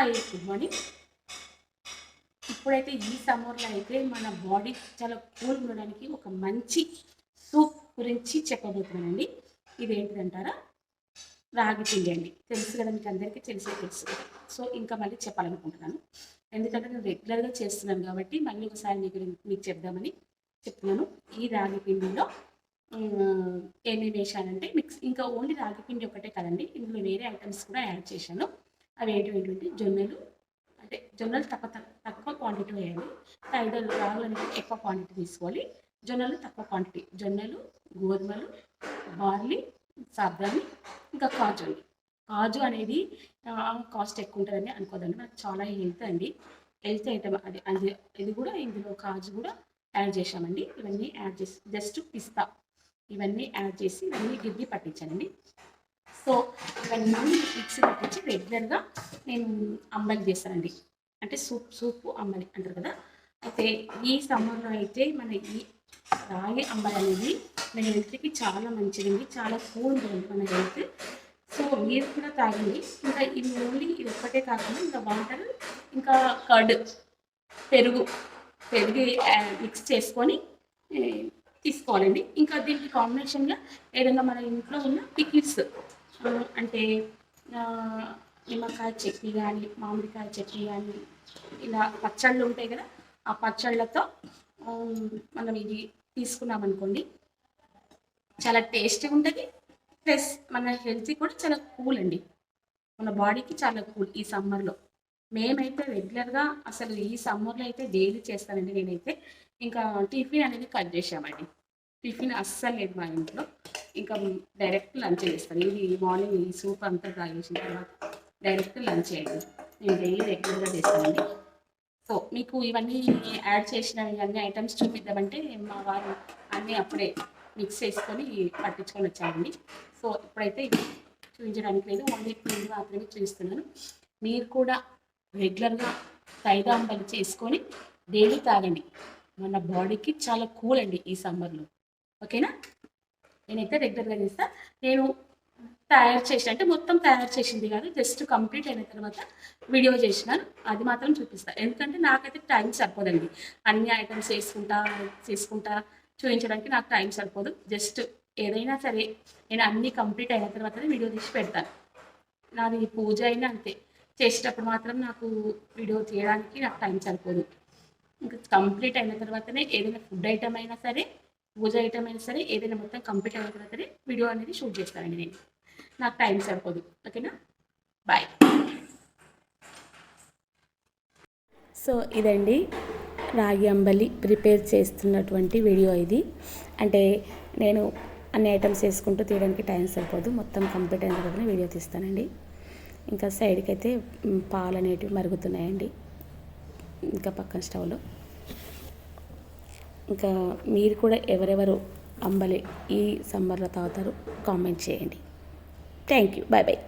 Hi good morning ఇప్పుడైతే ఈ సమ్మర్లో అయితే మన బాడీ చాలా కూల్ ఉండడానికి ఒక మంచి సూప్ గురించి చెప్పబోతున్నానండి. ఇదేంటిదంటారా? రాగి పిండి అండి. తెలుసు కదా మీకు అందరికీ తెలిసే తెలుసు. కదా సో ఇంకా మళ్ళీ చెప్పాలనుకుంటున్నాను. ఎందుకంటే నేను రెగ్యులర్గా చేస్తున్నాను కాబట్టి మళ్ళీ ఒకసారి మీకు మీకు చెప్దామని చెప్తున్నాను. ఈ రాగి పిండిలో ఏమేమి వేసానంటే మిక్స్ ఇంకా ఓన్లీ రాగి పిండి ఒకటే కదండి. ఇందులో వేరే ఐటమ్స్ కూడా యాడ్ చేశాను. అవి ఏంటంటే జొన్నలు అంటే జొన్నలు తక్కువ తక్కువ తక్కువ క్వాంటిటీ వేయాలి. ఐదు రాగులు అనేది ఎక్కువ క్వాంటిటీ తీసుకోవాలి. జొన్నలు తక్కువ క్వాంటిటీ జొన్నలు గోధుమలు బార్లీ సాబ్రాని ఇంకా కాజు అండి. కాజు అనేది కాస్ట్ ఎక్కువ ఉంటుందని అనుకోదండి. మనకు చాలా హెల్త్ అండి. హెల్త్ ఐటమ్ అది అది ఇది కూడా ఇందులో కాజు కూడా యాడ్ చేసామండి ఇవన్నీ యాడ్ చేసి జస్ట్ పిస్తా. ఇవన్నీ యాడ్ చేసి ఇవన్నీ గిడ్డి పట్టించానండి. సో ఇవన్నీ మిక్సీ పట్టించి రెగ్యులర్గా నేను అంబలి చేస్తానండి. అంటే సూప్ సూప్ అమ్మలి అంటారు కదా. అయితే ఈ సమ్మర్లో అయితే మన ఈ రాగి అమ్మలి అనేది మన హెల్త్కి చాలా మంచిదండి. చాలా కూల్ ఉంటుంది మన హెల్త్ సో మీరు కూడా తాగండి. ఇంకా ఇది ఓన్లీ ఇది ఒక్కటే కాకుండా ఇంకా వాటర్ ఇంకా కర్డ్ పెరుగు పెరుగు మిక్స్ చేసుకొని తీసుకోవాలండి. ఇంకా దీనికి కాంబినేషన్గా ఏదైనా మన ఇంట్లో ఉన్న పికిల్స్ అంటే నిమ్మకాయ చట్నీ కానీ మామిడికాయ చట్నీ కానీ ఇలా పచ్చళ్ళు ఉంటాయి కదా ఆ పచ్చళ్ళతో మనం ఇది తీసుకున్నాం అనుకోండి. చాలా టేస్టీ ఉంటుంది ప్లస్ మన హెల్త్ కూడా చాలా కూల్ అండి. మన బాడీకి చాలా కూల్ ఈ సమ్మర్లో. మేమైతే రెగ్యులర్గా అసలు ఈ సమ్మర్లో అయితే డైలీ చేస్తానండి నేనైతే. ఇంకా టిఫిన్ అనేది కట్ చేసామండి టిఫిన్ అస్సలు లేదు మా ఇంట్లో. ఇంకా డైరెక్ట్ లంచ్ చేస్తాను. ఇది మార్నింగ్ ఈ సూప్ అంతా తాగేసిన తర్వాత డైరెక్ట్ లంచ్ చేయండి. నేను డైలీ రెగ్యులర్గా చేస్తానండి. సో మీకు ఇవన్నీ యాడ్ చేసిన ఇవన్నీ ఐటమ్స్ చూపిద్దామంటే మా వారు అన్నీ అప్పుడే మిక్స్ చేసుకొని పట్టించుకొని వచ్చారండి. సో ఇప్పుడైతే చూపించడానికి లేదు. ఓన్లీ పిండి మాత్రమే చూపిస్తున్నాను. మీరు కూడా రెగ్యులర్గా తైదాంబలు చేసుకొని డైలీ తాగండి. మన బాడీకి చాలా కూల్ అండి ఈ సమ్మర్లో. ఓకేనా? నేనైతే రెగ్యులర్గా చేస్తాను నేను తయారు చేసి అంటే మొత్తం తయారు చేసింది కాదు జస్ట్ కంప్లీట్ అయిన తర్వాత వీడియో చేసినాను. అది మాత్రం చూపిస్తాను ఎందుకంటే నాకైతే టైం సరిపోదండి. అన్ని ఐటమ్స్ చేసుకుంటా చేసుకుంటా చూపించడానికి నాకు టైం సరిపోదు. జస్ట్ ఏదైనా సరే నేను అన్నీ కంప్లీట్ అయిన తర్వాతనే వీడియో తీసి పెడతాను నాది పూజ అయినా అంతే. చేసేటప్పుడు మాత్రం నాకు వీడియో తీయడానికి నాకు టైం సరిపోదు. ఇంకా కంప్లీట్ అయిన తర్వాతనే ఏదైనా ఫుడ్ ఐటమ్ అయినా సరే పూజ ఐటమ్ అయినా సరే ఏదైనా మొత్తం కంప్లీట్ అయిన తర్వాత వీడియో అనేది షూట్ చేస్తానండి నేను. నాకు టైం సరిపోదు. ఓకేనా బాయ్ సో ఇదండి రాగి అంబలి ప్రిపేర్ చేస్తున్నటువంటి వీడియో ఇది. అంటే నేను అన్ని ఐటమ్స్ వేసుకుంటూ తీయడానికి టైం సరిపోదు. మొత్తం కంప్లీట్ అయిన తర్వాత వీడియో తీస్తానండి. ఇంకా సైడ్కి అయితే పాలు అనేటివి మరుగుతున్నాయండి. ఇంకా పక్కన స్టవ్లో ఇంకా మీరు కూడా ఎవరెవరు అంబలి ఈ సమ్మర్లో తాగుతారో కామెంట్ చేయండి. Thank you bye bye